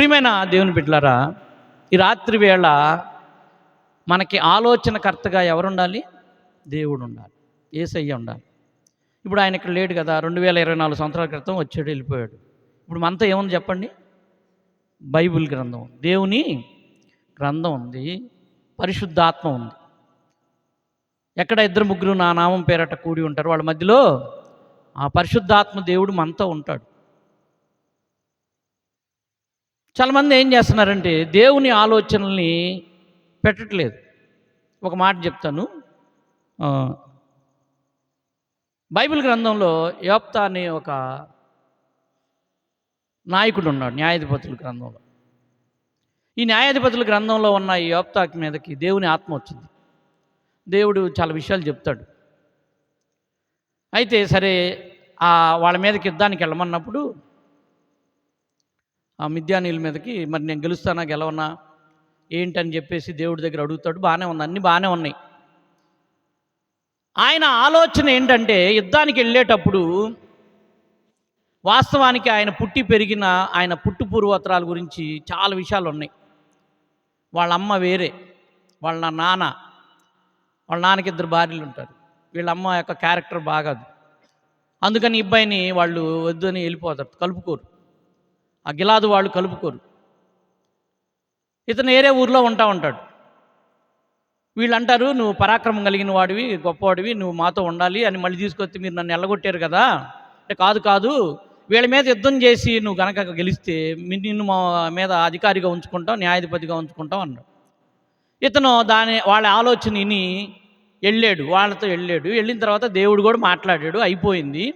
ప్రియమైన దేవుని బిడ్డలారా ఈ రాత్రి వేళ మనకి ఆలోచనకర్తగా ఎవరుండాలి? దేవుడు ఉండాలి ఏసయ్య ఉండాలి. ఇప్పుడు ఆయన ఇక్కడ లేడు కదా రెండు వేల ఇరవై నాలుగు సంవత్సరాల క్రితం వచ్చాడు వెళ్ళిపోయాడు. ఇప్పుడు మనతో ఏముంది చెప్పండి? బైబిల్ గ్రంథం దేవుని గ్రంథం ఉంది. పరిశుద్ధాత్మ ఉంది. ఎక్కడ ఇద్దరు ముగ్గురు నా నామం పేరట కూడి ఉంటారు వాళ్ళ మధ్యలో ఆ పరిశుద్ధాత్మ దేవుడు మనతో ఉంటాడు. చాలామంది ఏం చేస్తున్నారంటే దేవుని ఆలోచనల్ని పెట్టట్లేదు. ఒక మాట చెప్తాను. బైబిల్ గ్రంథంలో యోప్తా అనే ఒక నాయకుడు ఉన్నాడు న్యాయాధిపతుల గ్రంథంలో. ఈ న్యాయాధిపతుల గ్రంథంలో ఉన్న ఈ యోప్తాకి మీదకి దేవుని ఆత్మ వచ్చింది. దేవుడు చాలా విషయాలు చెప్తాడు. అయితే సరే ఆ వాళ్ళ మీదకి యుద్ధానికి వెళ్ళమన్నప్పుడు ఆ మిద్యానీల మీదకి మరి నేను గెలుస్తానా గెలవనా? ఏంటని చెప్పేసి దేవుడి దగ్గర అడుగుతాడు. బాగానే ఉంది. అన్నీ బాగానే ఉన్నాయి. ఆయన ఆలోచన ఏంటంటే యుద్ధానికి వెళ్ళేటప్పుడు వాస్తవానికి ఆయన పుట్టి పెరిగిన ఆయన పుట్టు పూర్వోత్తరాల గురించి చాలా విషయాలు ఉన్నాయి. వాళ్ళ అమ్మ వేరే వాళ్ళ నాన్న వాళ్ళ నాన్నకి ఇద్దరు భార్యలు ఉంటారు. వీళ్ళ అమ్మ యొక్క క్యారెక్టర్ బాగాదు. అందుకని ఇబ్బాయిని వాళ్ళు వద్దని వెళ్ళిపోతారు కలుపుకోరు. ఆ గిలాదు వాళ్ళు కలుపుకోరు. ఇతను వేరే ఊర్లో ఉంటా ఉంటాడు. వీళ్ళు అంటారు నువ్వు పరాక్రమం కలిగిన వాడివి గొప్పవాడివి నువ్వు మాతో ఉండాలి అని మళ్ళీ తీసుకొచ్చి మీరు నన్ను ఎల్లగొట్టారు కదా? అంటే కాదు కాదు. వీళ్ళ మీద యుద్ధం చేసి నువ్వు గనక గెలిస్తే నిన్ను మా మీద అధికారిగా ఉంచుకుంటాం న్యాయాధిపతిగా ఉంచుకుంటాం అన్నాడు. ఇతను దాని వాళ్ళ ఆలోచన విని వెళ్ళాడు వాళ్ళతో వెళ్ళాడు వెళ్ళిన తర్వాత దేవుడు కూడా మాట్లాడాడు అయిపోయింది.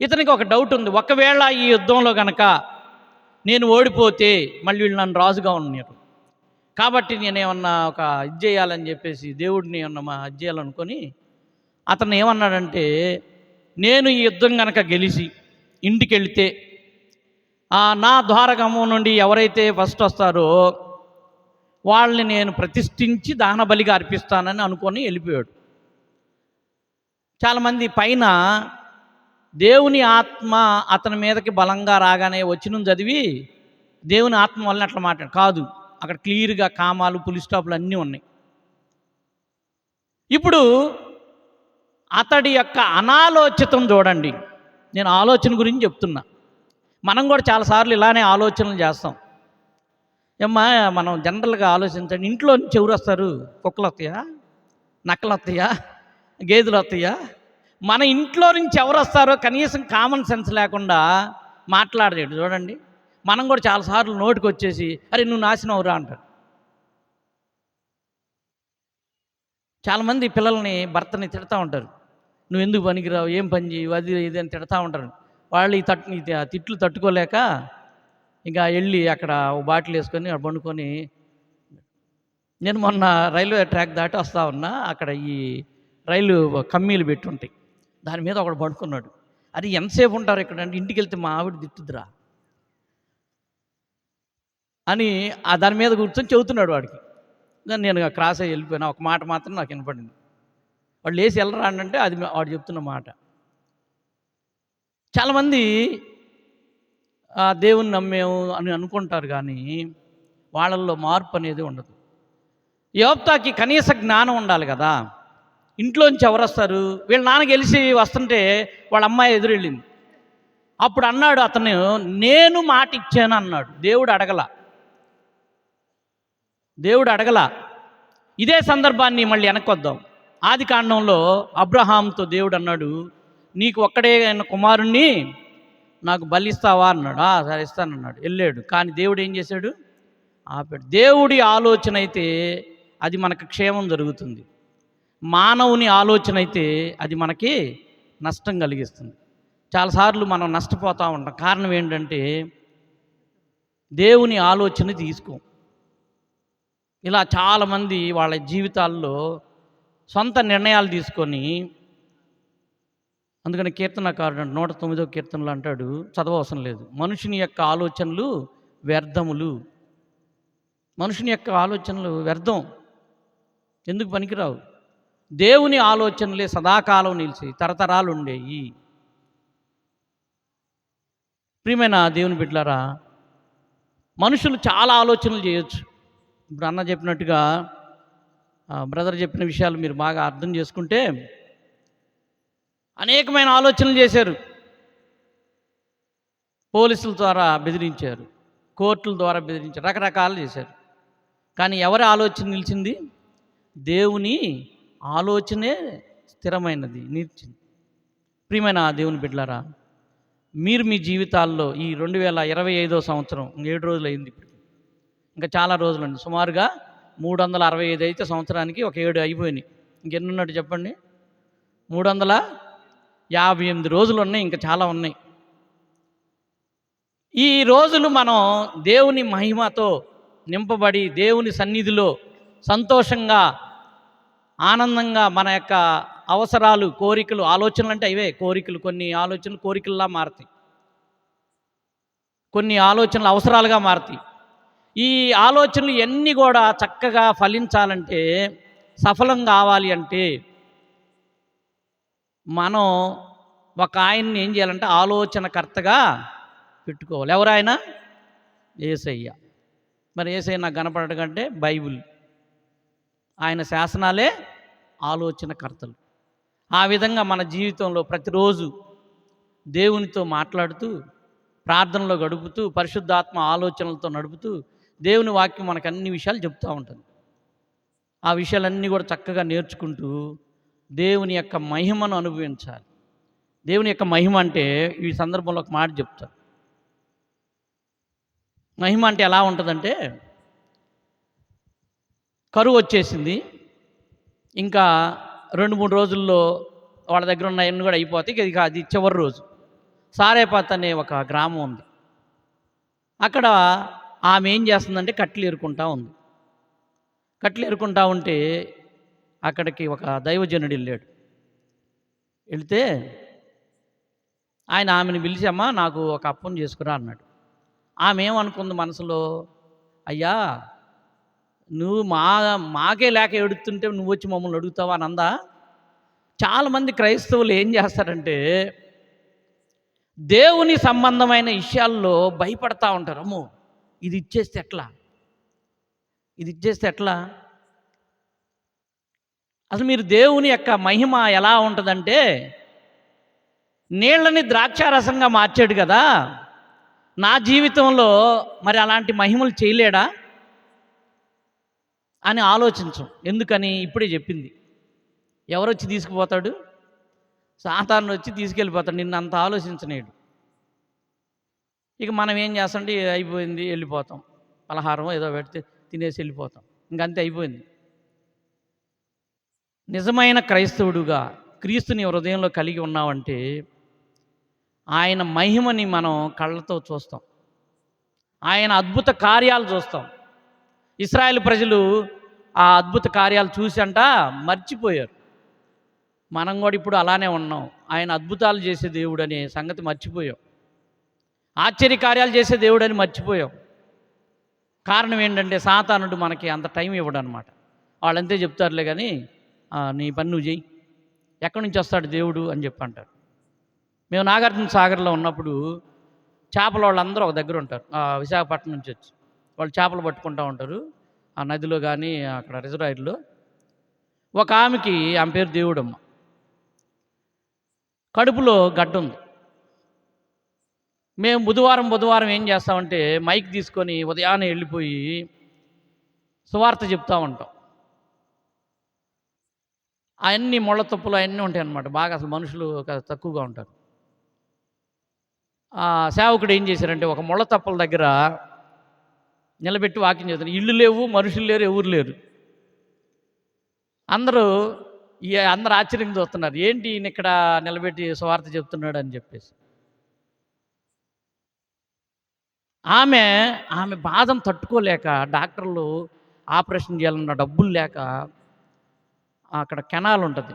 ఇతనికి ఒక డౌట్ ఉంది. ఒకవేళ ఈ యుద్ధంలో కనుక నేను ఓడిపోతే మళ్ళీ వీళ్ళు నన్ను రాజుగా ఉన్నారు. కాబట్టి నేనేమన్నా ఒక ఇది చేయాలని చెప్పేసి దేవుడిని ఏమన్నా మా ఇది చేయాలనుకొని అతను ఏమన్నాడంటే నేను ఈ యుద్ధం కనుక గెలిచి ఇంటికి వెళితే నా ద్వారకము నుండి ఎవరైతే ఫస్ట్ వస్తారో వాళ్ళని నేను ప్రతిష్ఠించి దానబలిగా అర్పిస్తానని అనుకొని వెళ్ళిపోయాడు. చాలామంది పైన దేవుని ఆత్మ అతని మీదకి బలంగా రాగానే వచ్చిన చదివి దేవుని ఆత్మ వలన అట్లా మాట్లాడు. కాదు అక్కడ క్లియర్గా కామాలు పులి స్టాపులు అన్నీ ఉన్నాయి. ఇప్పుడు అతడి యొక్క అనాలోచితం చూడండి. నేను ఆలోచన గురించి చెప్తున్నా. మనం కూడా చాలాసార్లు ఇలానే ఆలోచనలు చేస్తాం. ఏమ్మా మనం జనరల్గా ఆలోచించండి. ఇంట్లో చెవురు వస్తారు? కుక్కలు వస్తాయా? నక్కలు వస్తాయా? గేదెలు వస్తాయా? మన ఇంట్లో నుంచి ఎవరు వస్తారో కనీసం కామన్ సెన్స్ లేకుండా మాట్లాడలేడు. చూడండి. మనం కూడా చాలాసార్లు నోటికి వచ్చేసి అరే నువ్వు నాశనం అవురా అంటారు చాలామంది పిల్లల్ని భర్తని తిడతా ఉంటారు. నువ్వు ఎందుకు పనికిరావు? ఏం పని చేయవు? అది ఇది అని తిడతా ఉంటారు. వాళ్ళు ఈ తట్టు తిట్లు తట్టుకోలేక ఇంకా వెళ్ళి అక్కడ బాటిల్ వేసుకొని అక్కడ పండుకొని నేను మొన్న రైల్వే ట్రాక్ దాటి వస్తా ఉన్నా. అక్కడ ఈ రైలు కమ్మీలు పెట్టుంటాయి దాని మీద ఒకడు పడుకున్నాడు. అది ఎంతసేపు ఉంటారు ఇక్కడ? అంటే ఇంటికి వెళ్తే మా ఆవిడ తిట్టుద్దురా. అని ఆ దాని మీద కూర్చొని చెబుతున్నాడు వాడికి. దాన్ని నేను క్రాస్ అయ్యి వెళ్ళిపోయినా. ఒక మాట మాత్రం నాకు వినపడింది. వాళ్ళు లేచి వెళ్ళరా అంటే అది వాడు చెప్తున్న మాట. చాలామంది ఆ దేవుని నమ్మేము అని అనుకుంటారు కానీ వాళ్ళల్లో మార్పు అనేది ఉండదు. యోప్తాకి కనీస జ్ఞానం ఉండాలి కదా. ఇంట్లోంచి ఎవరు వస్తారు? వీళ్ళ నాన్న గెలిచి వస్తుంటే వాళ్ళ అమ్మాయి ఎదురెళ్ళింది. అప్పుడు అన్నాడు అతను నేను మాట ఇచ్చాను అన్నాడు. దేవుడు అడగల. దేవుడు అడగల. ఇదే సందర్భాన్ని మళ్ళీ వెనక్కొద్దాం. ఆది కాండంలో అబ్రహాంతో దేవుడు అన్నాడు నీకు ఒక్కడే అయిన కుమారుణ్ణి నాకు బలిస్తావా? అన్నాడు. సరే ఇస్తానన్నాడు వెళ్ళాడు. కానీ దేవుడు ఏం చేశాడు? ఆపాడు. దేవుడి ఆలోచన అయితే అది మనకు క్షేమం జరుగుతుంది. మానవుని ఆలోచన అయితే అది మనకి నష్టం కలిగిస్తుంది. చాలాసార్లు మనం నష్టపోతూ ఉంటాం. కారణం ఏంటంటే దేవుని ఆలోచన తీసుకోం. ఇలా చాలామంది వాళ్ళ జీవితాల్లో సొంత నిర్ణయాలు తీసుకొని అందుకని కీర్తనకారుడు నూట తొమ్మిదో కీర్తనలు అంటాడు చదవవసరం లేదు. మనుషుని యొక్క ఆలోచనలు వ్యర్థములు. మనుషుని యొక్క ఆలోచనలు వ్యర్థం. ఎందుకు పనికిరావు? దేవుని ఆలోచనలే సదాకాలం నిలిచి తరతరాలు ఉండేవి ప్రియమైన దేవుని బిడ్డలారా మనుషులు చాలా ఆలోచనలు చేయొచ్చు. ఇప్పుడు అన్న చెప్పినట్టుగా బ్రదర్ చెప్పిన విషయాలు మీరు బాగా అర్థం చేసుకుంటే అనేకమైన ఆలోచనలు చేశారు. పోలీసుల ద్వారా బెదిరించారు కోర్టుల ద్వారా బెదిరించారు రకరకాలు చేశారు. కానీ ఎవరి ఆలోచన నిలిచింది? దేవుని ఆలోచనే స్థిరమైనది నిలిచింది ప్రియమైన దేవుని బిడ్డలారా మీరు మీ జీవితాల్లో ఈ రెండు వేల ఇరవై ఐదో సంవత్సరం ఏడు రోజులు అయింది ఇప్పుడు ఇంకా చాలా రోజులు అండి సుమారుగా మూడు వందల అరవై ఐదు అయితే సంవత్సరానికి ఒక ఏడు అయిపోయినాయి. ఇంకెన్నున్నట్టు చెప్పండి? మూడు వందల యాభై ఎనిమిది రోజులు ఉన్నాయి ఇంకా చాలా ఉన్నాయి. ఈ రోజులు మనం దేవుని మహిమతో నింపబడి దేవుని సన్నిధిలో సంతోషంగా ఆనందంగా మన యొక్క అవసరాలు కోరికలు ఆలోచనలు అంటే అవే. కోరికలు కొన్ని ఆలోచనలు కోరికల్లా మారుతాయి. కొన్ని ఆలోచనలు అవసరాలుగా మారుతాయి. ఈ ఆలోచనలు ఎన్ని కూడా చక్కగా ఫలించాలంటే సఫలం కావాలి అంటే మనం ఒక ఆయన్ని ఏం చేయాలంటే ఆలోచనకర్తగా పెట్టుకోవాలి. ఎవరాయన ఏసయ్య. మరి ఏసయ్య నాకు కనపడటం కంటే బైబిల్. ఆయన శాసనాలే ఆలోచనకర్తలు. ఆ విధంగా మన జీవితంలో ప్రతిరోజు దేవునితో మాట్లాడుతూ ప్రార్థనలో గడుపుతూ పరిశుద్ధాత్మ ఆలోచనలతో నడుపుతూ దేవుని వాక్యం మనకు అన్ని విషయాలు చెప్తూ ఉంటుంది. ఆ విషయాలన్నీ కూడా చక్కగా నేర్చుకుంటూ దేవుని యొక్క మహిమను అనుభవించాలి. దేవుని యొక్క మహిమ అంటే ఈ సందర్భంలో ఒక మాట చెప్తాను మహిమ అంటే ఎలా ఉంటుందంటే కరువు వచ్చేసింది. ఇంకా రెండు మూడు రోజుల్లో వాళ్ళ దగ్గర ఉన్న ఎన్ని కూడా అయిపోతాయి. ఇక అది చివరి రోజు. సారేపాత్ అనే ఒక గ్రామం ఉంది. అక్కడ ఆమె ఏం చేస్తుందంటే కట్లు ఎరుకుంటా ఉంది. కట్లు ఏరుకుంటా ఉంటే అక్కడికి ఒక దైవజనుడు వెళ్ళాడు. వెళితే ఆయన ఆమెను పిలిచమ్మా నాకు ఒక అప్పం చేసుకురా అన్నాడు. ఆమె ఏమనుకుంది మనసులో? అయ్యా నువ్వు మా మాకే లేక ఎడుతుంటే నువ్వు వచ్చి మమ్మల్ని అడుగుతావా అని అందా? చాలామంది క్రైస్తవులు ఏం చేస్తారంటే దేవుని సంబంధమైన విషయాల్లో భయపడతా ఉంటారు. అమ్మో ఇది ఇచ్చేస్తే ఎట్లా? ఇది ఇచ్చేస్తే ఎట్లా? అసలు మీరు దేవుని యొక్క మహిమ ఎలా ఉంటుందంటే నీళ్ళని ద్రాక్షారసంగా మార్చాడు కదా. నా జీవితంలో మరి అలాంటి మహిమలు చేయలేడా? అని ఆలోచించం. ఎందుకని? ఇప్పుడే చెప్పింది. ఎవరొచ్చి తీసుకుపోతాడు? సాతాను వచ్చి తీసుకెళ్ళిపోతాడు. నిన్ను అంత ఆలోచించనేడు ఇక మనం ఏం చేస్తాంటే అయిపోయింది వెళ్ళిపోతాం. పలహారం ఏదో పెడితే తినేసి వెళ్ళిపోతాం. ఇంకంతే అయిపోయింది. నిజమైన క్రైస్తవుడుగా క్రీస్తుని హృదయంలో కలిగి ఉన్నావంటే ఆయన మహిమని మనం కళ్ళతో చూస్తాం. ఆయన అద్భుత కార్యాలు చూస్తాం. ఇస్రాయేల్ ప్రజలు ఆ అద్భుత కార్యాలు చూసి అంట మర్చిపోయారు. మనం కూడా ఇప్పుడు అలానే ఉన్నాం. ఆయన అద్భుతాలు చేసే దేవుడు అనే సంగతి మర్చిపోయాం. ఆశ్చర్య కార్యాలు చేసే దేవుడు అని మర్చిపోయాం. కారణం ఏంటంటే సాతానుడు మనకి అంత టైం ఇవ్వడం అనమాట వాళ్ళంతే చెప్తారులే కానీ నీ పని నువ్వు చేయి ఎక్కడి నుంచి వస్తాడు దేవుడు? అని చెప్పి అంటారు. మేము నాగార్జున సాగర్లో ఉన్నప్పుడు చేపల వాళ్ళందరూ ఒక దగ్గర ఉంటారు. విశాఖపట్నం నుంచి వచ్చి. వాళ్ళు చేపలు పట్టుకుంటూ ఉంటారు. ఆ నదిలో కానీ అక్కడ రిజర్వాయర్లో. ఒక ఆమెకి ఆమె పేరు దేవుడమ్మ. కడుపులో గడ్డ ఉంది. మేము బుధవారం బుధవారం ఏం చేస్తామంటే మైక్ తీసుకొని ఉదయాన్నే వెళ్ళిపోయి సువార్త చెప్తా ఉంటాం. అవన్నీ ముళ్ళ తప్పులు అవన్నీ ఉంటాయి అన్నమాట. బాగా అసలు మనుషులు తక్కువగా ఉంటారు. ఆ సేవకుడు ఏం చేశారంటే ఒక ముళ్ళ తప్పల దగ్గర నిలబెట్టి వాకింగ్ చేస్తున్నారు ఇల్లు లేవు మనుషులు లేరు ఎవరు లేరు. అందరూ ఈ అందరు ఆశ్చర్యంగా చూస్తున్నారు. ఏంటి ఈయన ఇక్కడ నిలబెట్టి స్వార్థ చెప్తున్నాడు అని చెప్పేసి. ఆమె ఆమె బాధను తట్టుకోలేక డాక్టర్లు ఆపరేషన్ చేయాలన్న డబ్బులు లేక అక్కడ కెనాల్ ఉంటుంది.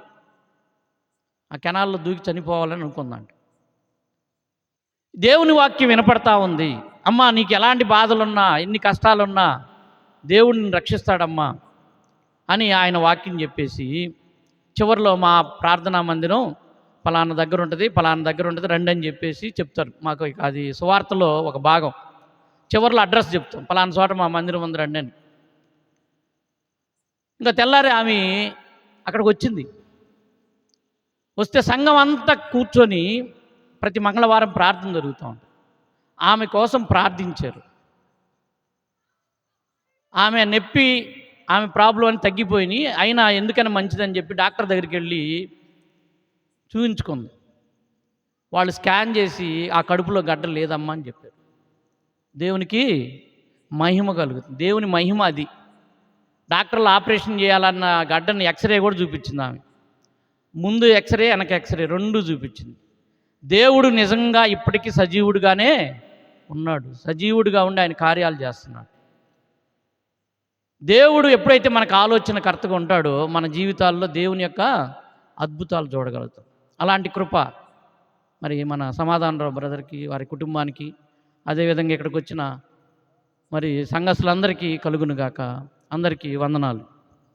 ఆ కెనాల్లో దూకి చనిపోవాలని అనుకుందంట. దేవుని వాక్యం వినపడతా ఉంది. అమ్మా నీకు ఎలాంటి బాధలున్నా ఎన్ని కష్టాలున్నా దేవుడిని రక్షిస్తాడమ్మా అని ఆయన వాక్యం చెప్పేసి చివరిలో మా ప్రార్థనా మందిరం పలానా దగ్గర ఉంటుంది పలానా దగ్గర ఉంటుంది రండి అని చెప్పేసి చెప్తారు. మాకు అది సువార్తలో ఒక భాగం. చివరిలో అడ్రస్ చెప్తాం. పలానా చోట మా మందిరం ఉంది రండి అని. ఇంకా తెల్లారి ఆమె అక్కడికి వచ్చింది. వస్తే సంఘం అంతా కూర్చొని ప్రతి మంగళవారం ప్రార్థన జరుగుతూ ఉంటుంది. ఆమె కోసం ప్రార్థించారు. ఆమె నొప్పి ఆమె ప్రాబ్లం అని తగ్గిపోయినాయి. అయినా ఎందుకని మంచిదని చెప్పి డాక్టర్ దగ్గరికి వెళ్ళి చూపించుకుంది వాళ్ళు స్కాన్ చేసి ఆ కడుపులో గడ్డ లేదమ్మా అని చెప్పారు. దేవునికి మహిమ కలుగుతుంది. దేవుని మహిమ అది. డాక్టర్లు ఆపరేషన్ చేయాలన్న గడ్డని ఎక్స్రే కూడా చూపించింది ఆమె. ముందు ఎక్స్రే వెనక ఎక్స్రే రెండు చూపించింది. దేవుడు నిజంగా ఇప్పటికీ సజీవుడుగానే ఉన్నాడు. సజీవుడిగా ఉండి ఆయన కార్యాలు చేస్తున్నాడు. దేవుడు ఎప్పుడైతే మనకు ఆలోచన కర్తగా ఉంటాడో మన జీవితాల్లో దేవుని యొక్క అద్భుతాలు చూడగలుగుతాం. అలాంటి కృప మరి మన సమాధానరావు బ్రదర్కి వారి కుటుంబానికి అదేవిధంగా ఇక్కడికి వచ్చిన మరి సంఘస్థులందరికీ కలుగునుగాక. అందరికీ వందనాలు.